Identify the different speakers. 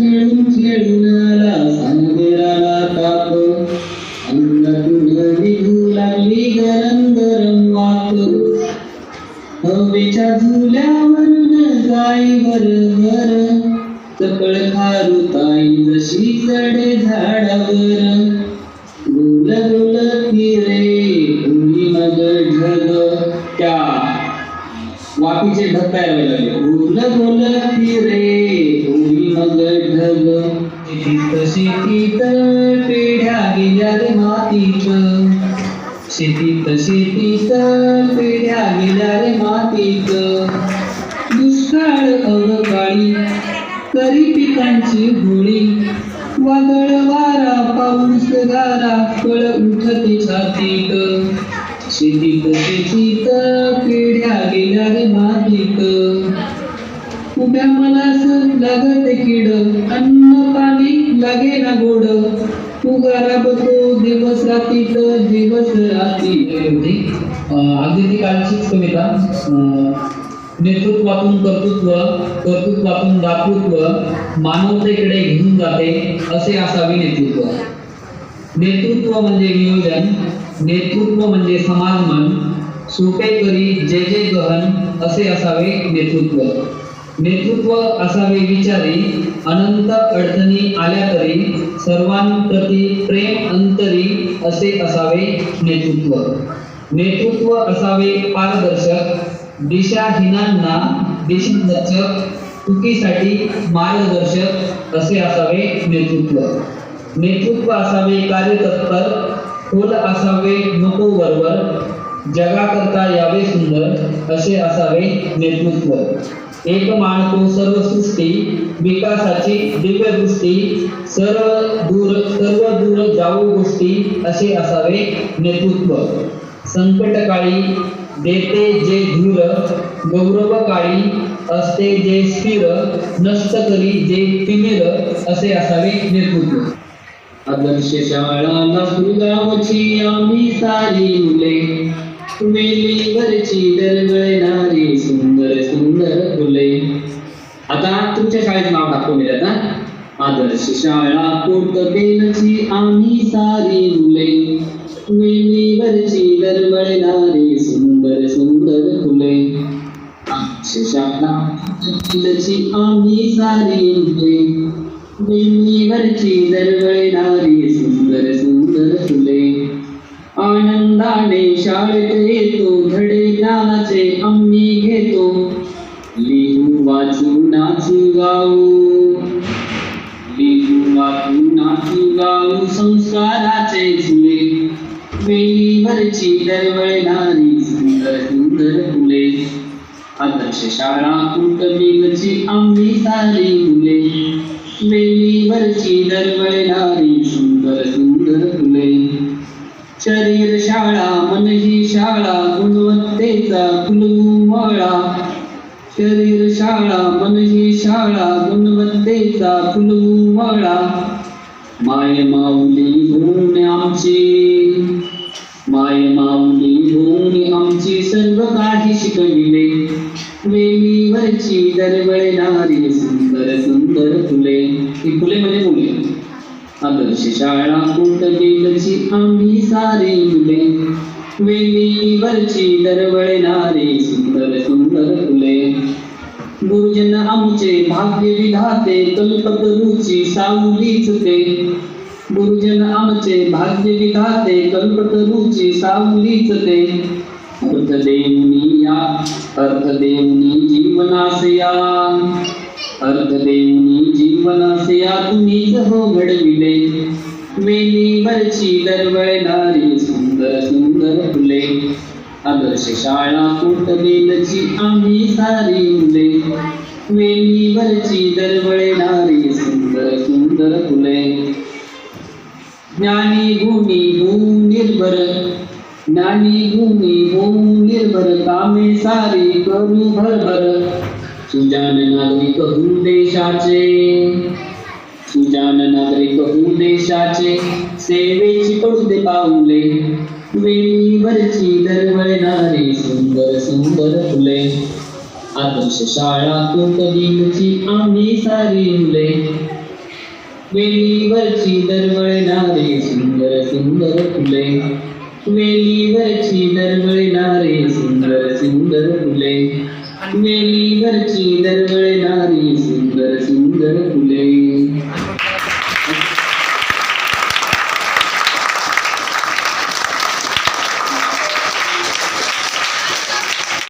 Speaker 1: खेळून खेळणारा आला सागराला ताप अंगातून निघू लागली गरम गरम वाफ हवेच्या झुल्यावरून जाई वर सकळ खारुताई जशी चढे झाडावर गुल गुल फिरे गुली मग ढग त्या वापीचे ढग तयार लागले गुल गुल फिरे. मग शेतीत पिढ्या गेल्या रे मातीत शेतीत शेतीत पिढ्या गेल्या रे मातीत दुष्काळ अवकाळी करी पिकांची होळी. वादळ वारा पाऊस गारा कळ उठते छातीत. शेतीत शेतीत पिढ्या गेल्या रे मातीत उभ्या मनास लागते किड अन्न पाणी लागे ना गोड. उगारा बघतो दिवस तर दिवस राती. होती अगदी ती कालचीच कविता. नेतृत्वातून कर्तृत्व कर्तृत्वातून दातृत्व मानवतेकडे घेऊन जाते असे असावे नेतृत्व. नेतृत्व म्हणजे नियोजन नेतृत्व म्हणजे समागमन सोपे करी जे जे गहन असे असावे नेतृत्व. नेतृत्व असावे विचारी अनंत अडचणी आल्या तरी सर्वांप्रती प्रेम अंतरी असे असावे नेतृत्व. नेतृत्व असावे पारदर्शक दिशाहीनांना दिशादर्शक चुकीसाठी मार्गदर्शक असे असावे नेतृत्व. नेतृत्व असावे कार्यतत्पर खोल असावे नको बरोबर जगाकरता यावे सुंदर असे असावे नेतृत्व. एक मानतो सर्व सृष्टी विकासाची दिव्य दृष्टी सर्व दूर सर्व दूर जाऊ गोष्टी असे असावे नेतृत्व. संकटकाळी देते जे धीर गौरव काळी असते जे स्थिर नष्ट करी जे तिमिर असे असावे नेतृत्व. आदर्श शाळा लासूरगावची आम्ही सारी मुले. वेलीवरची दरवळणारी सुंदर शाळेचं ना? आदर्श शाळा पोट कोटबेलची आम्ही सारी मुले. वेलीवरची दरवळणारी सुंदर सुंदर फुले. आदर्श आम्ही सारी मुले. वेलीवरची दरवळणारी सुंदर सुंदर फुले. आनंदाने शाळेत येतो धडे ज्ञानाचे आम्ही घेतो. लिहू वाचू नाचू गाऊ. गाऊन संस्काराचे फुले वेलीवरची दरवळणारी सुंदर सुंदर फुले. आदर्श शाळा कुटुंबीची आम्ही सारी फुले. वेलीवरची दरवळणारी सुंदर सुंदर फुले. शरीर शाळा मन ही शाळा गुणवत्तेचा फुलवाळा शरीर शाळा मन ही शाळा गुणवत्तेचा फुलमळा. माय माऊली भूमी आमची. माय माऊली भूमी आमची सर्व काही शिकविले. वेलीवरची दरवळणारी सुंदर सुंदर फुले. ही फुले म्हणजे मुले. आदर्श शाळा कुटबीलची आम्ही सारी मुले. वेलीवरची दरवळणारी सुंदर सुंदर गुरुजन आमचे भाग्य विधाते कल्पतरूची सावलीच ते गुरुजन आमचे भाग्य विधाते कल्पतरूची सावलीच ते अर्थ देऊनी या अर्थ देवनी जीवनासया अर्थ देवनी जीवनासया तुम्हीच हो घडविले. मेली वरची दरवळणारी सुंदर सुंदर फुले. आदर्श शाळा कुटबेलची आम्ही सारी मुले वेलीवरची दरवळणारी सुंदर सुंदर फुले. ज्ञानी गुणी होऊन निर्भर. ज्ञानी गुणी होऊन निर्भर कामे सारी करू भरभर. सुजान नागरिक होऊ देशाचे. सुजान नागरिक होऊ देशाचे. सेवेची पडू दे पाऊले. वेलीवरची दरवळणारी सुंदर सुंदर फुले आदर्श शाळा कोटलीची आम्ही सारी मुले वेलीवरची दरवळणारे सुंदर सुंदर फुले वेलीवरची दरवळणारे सुंदर सुंदर फुले वेलीवरची दरवळणारी सुंदर सुंदर फुले